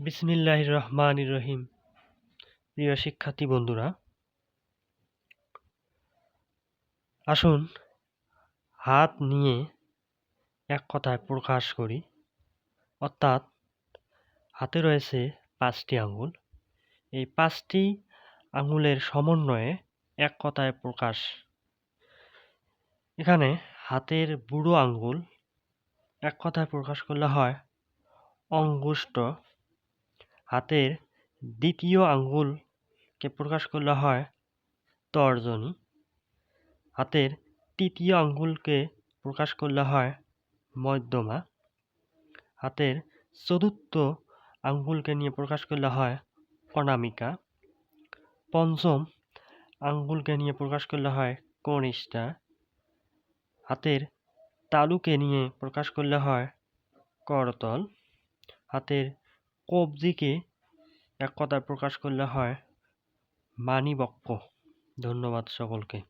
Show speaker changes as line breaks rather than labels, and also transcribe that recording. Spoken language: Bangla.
বিসমিল্লাহির রহমানির রহিম। প্রিয় শিক্ষার্থী বন্ধুরা, আসুন হাত নিয়ে এক কথায় প্রকাশ করি। অর্থাৎ হাতে রয়েছে পাঁচটি আঙুল। এই পাঁচটি আঙুলের সমন্বয়ে এক কথায় প্রকাশ। এখানে হাতের বুড়ো আঙ্গুল এক কথায় প্রকাশ করলে হয় অঙ্গুষ্ট হাতের দ্বিতীয় আঙ্গুলকে প্রকাশ করলে হয় তর্জনী। হাতের তৃতীয় আঙ্গুলকে প্রকাশ করলে হয় মধ্যমা। হাতের চতুর্থ আঙ্গুলকে নিয়ে প্রকাশ করলে হয় অনামিকা। পঞ্চম আঙ্গুলকে নিয়ে প্রকাশ করলে হয় কনিষ্ঠা। হাতের তালুকে নিয়ে প্রকাশ করলে হয় করতল। হাতের কবজিকে এক কথায় প্রকাশ করলে হয় মানিবক্ক। ধন্যবাদ সকলকে।